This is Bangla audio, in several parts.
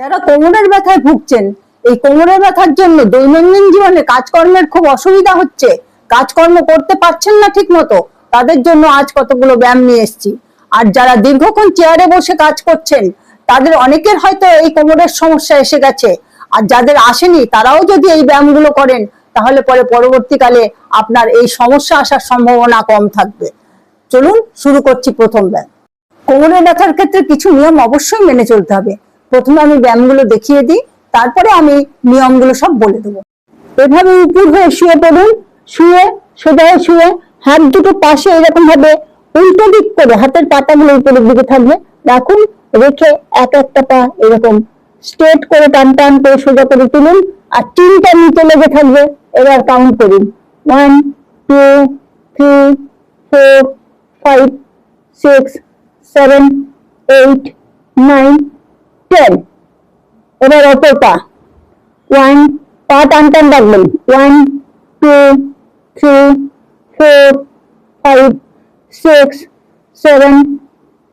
যারা কোমরের ব্যথায় ভুগছেন, এই কোমরের ব্যথার জন্য দৈনন্দিন জীবনে কাজকর্মের খুব অসুবিধা হচ্ছে। কাজকর্ম করতে পারছেন না ঠিক মতো তাদের জন্য আজ কতগুলো ব্যায়াম নিয়ে এসেছি। আর যারা দীর্ঘক্ষণ চেয়ারে বসে কাজ করছেন, তাদের অনেকের হয়তো এই কোমরের সমস্যা এসে গেছে। আর যাদের আসেনি, তারাও যদি এই ব্যায়ামগুলো করেন, তাহলে পরে পরবর্তীকালে আপনার এই সমস্যা আসার সম্ভাবনা কম থাকবে। চলুন, শুরু করছি প্রথম ব্যায়াম। কোমরের ব্যথার ক্ষেত্রে কিছু নিয়ম অবশ্যই মেনে চলতে হবে। প্রথমে আমি ব্যায়ামগুলো দেখিয়ে দিই, তারপরে আমি নিয়মগুলো সব বলে দেবো। এভাবে উপর হয়ে শুয়ে পড়ুন, শুয়ে সোজা হয়ে শুয়ে, হাত দুটো পাশে এরকম ভাবে উল্টো দিক করে, হাতের পাতাগুলো উপরের দিকে থাকবে, রাখুন, রেখে এক একটা পা এরকম স্ট্রেট করে টান টান করে সোজা করে তুলুন, আর তিনটা নিচে লেগে থাকবে, এবার কাউন্ট করুন। One two three four five six seven eight nine ten এবার পা ওয়ান পা টান টান রাখবেন। One two three four five six seven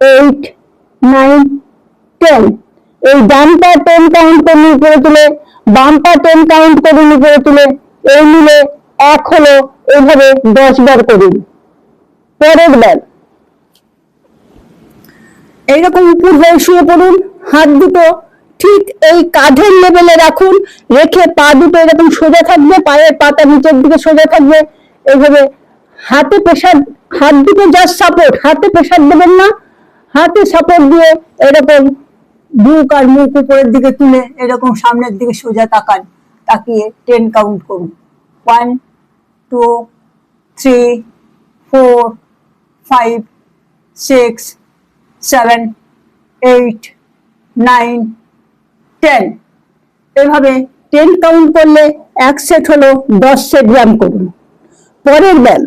eight nine ten এই ডান পা টেন কাউন্ট করুন উপরে তুলে বাম পা টেন কাউন্ট করুন উপরে তুলে, এই মিলে এক হলো, এইভাবে দশ বার করুন। পরের বার। এইরকম উপর হয়ে শুয়ে পড়ুন, হাত দুটো ঠিক এই কাঁধের লেভেলে রাখুন, রেখে পা দুটো এরকম সোজা থাকবে, পায়ের পাতা নিচের দিকে সোজা থাকবে, এইভাবে হাতে প্রেশার হাত দুটো জাস্ট সাপোর্ট হাতে প্রেশার দেবেন না, হাতে সাপোর্ট দিয়ে এরকম বুক আর মুখ উপরের দিকে তুলে এরকম সামনের দিকে সোজা তাকান, তাকিয়ে টেন কাউন্ট করুন। One two three four five six seven, eight, nine, ten. এভাবে টেন কাউন্ট করলে এক সেট হলো দশ সেট ব্যায়াম করুন। পরের ব্যায়াম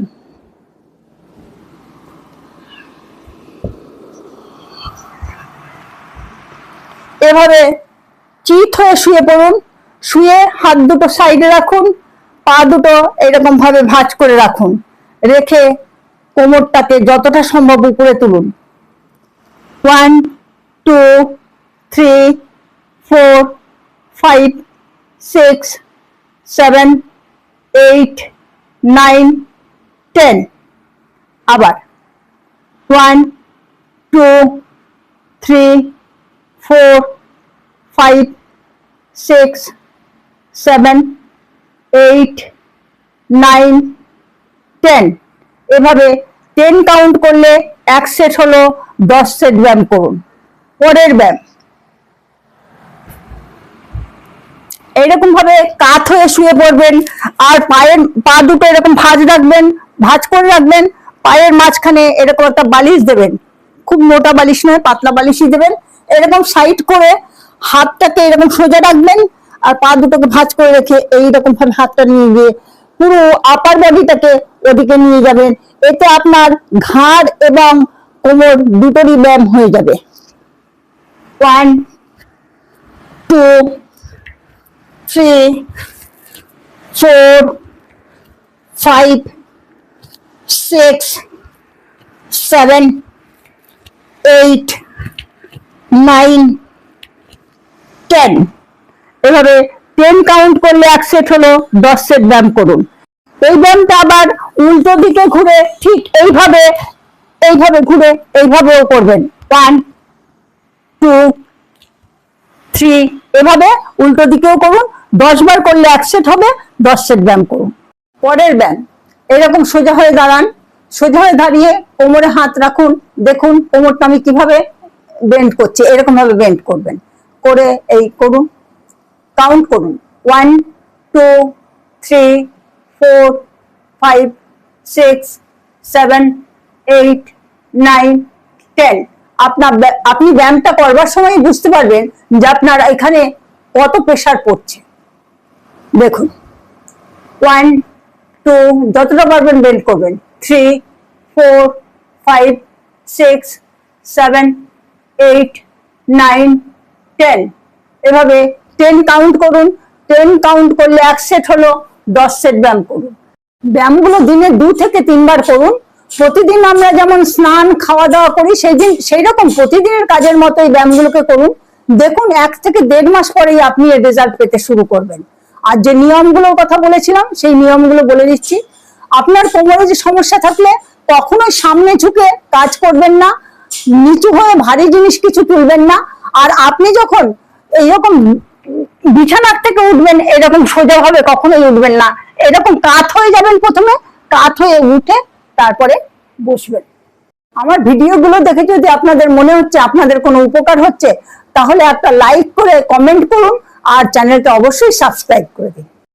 এভাবে চিত হয়ে শুয়ে পড়ুন, শুয়ে হাত দুটো সাইডে রাখুন, পা দুটো এরকম ভাবে ভাঁজ করে রাখুন। রেখে কোমরটাকে যতটা সম্ভব উপরে তুলুন। One, two, three, four, five, six, seven, eight, nine, ten. আবার one, two, three, four, five, six, seven, eight, nine, ten. এভাবে টেন কাউন্ট করলে এক সেট হলো দশ সেট ব্যায়াম করুন। পরের ব্যায়াম। এইরকম ভাবে কাত হয়ে শুয়ে পড়বেন, আর পায়ের পা দুটো এরকম ভাঁজ রাখবেন, ভাঁজ করে রাখবেন, পায়ের মাঝখানে এরকম একটা বালিশ দেবেন। খুব মোটা বালিশ নয়, পাতলা বালিশই দেবেন। এরকম সাইড করে হাতটাকে এরকম সোজা রাখবেন, আর পা দুটোকে ভাঁজ করে রেখে এইরকম ভাবে হাতটা নিয়ে গিয়ে পুরো আপার বডিটাকে ওদিকে নিয়ে যাবেন। এতে আপনার ঘাড় এবং কোমর দুটোরই ব্যায়াম হয়ে যাবে। One two three four five six seven eight nine ten এভাবে টেন কাউন্ট করলে এক সেট হলো, দশ সেট ব্যায়াম করুন। এই ব্যায়ামটা আবার উল্টো দিকে ঘুরে ঠিক এইভাবে এইভাবে ঘুরে, এইভাবেও করবেন। ওয়ান টু থ্রি এভাবে উল্টো দিকেও করুন, দশ বার করলে এক সেট হবে, দশ সেট ব্যায়াম করুন। পরের ব্যায়াম, এরকম সোজা হয়ে দাঁড়ান, সোজা হয়ে দাঁড়িয়ে কোমরে হাত রাখুন, দেখুন কোমরটা আমি কীভাবে বেন্ড করছি এরকম ভাবে বেন্ড করবেন। করে এই করুন কাউন্ট করুন। One two three four five six seven eight nine, ten. আপনার আপনি ব্যায়ামটা করবার সময় বুঝতে পারবেন যে আপনার এখানে কত প্রেশার পড়ছে। দেখুন। ওয়ান টু যতটা পারবেন বেন্ড করবেন। Three four five six seven eight nine ten এভাবে টেন কাউন্ট করুন। টেন কাউন্ট করলে এক সেট হলো, দশ সেট ব্যায়াম করুন। ব্যায়ামগুলো দিনে দু থেকে তিনবার করুন। প্রতিদিন আমরা যেমন স্নান খাওয়া দাওয়া করি, সেই দিন সেই রকম প্রতিদিনের কাজের মতো এই ব্যায়ামগুলোকে করুন। দেখুন, এক থেকে দেড় মাস পরেই আপনি এর রেজাল্ট পেতে শুরু করবেন। আর যে নিয়মগুলোর কথা বলেছিলাম, সেই নিয়মগুলো বলে দিচ্ছি। আপনার কোমরে যে সমস্যা থাকলে কখনোই সামনে ঝুঁকে কাজ করবেন না, নিচু হয়ে ভারী জিনিস কিছু তুলবেন না। আর আপনি যখন এইরকম বিছানার থেকে উঠবেন, এরকম সোজা ভাবে কখনোই উঠবেন না। এরকম কাত হয়ে যাবেন প্রথমে, কাত হয়ে উঠে তারপরে বসবেন। আমার ভিডিওগুলো দেখে যদি আপনাদের মনে হচ্ছে আপনাদের কোনো উপকার হচ্ছে, তাহলে একটা লাইক করে কমেন্ট করুন আর চ্যানেলটা অবশ্যই সাবস্ক্রাইব করে দিন।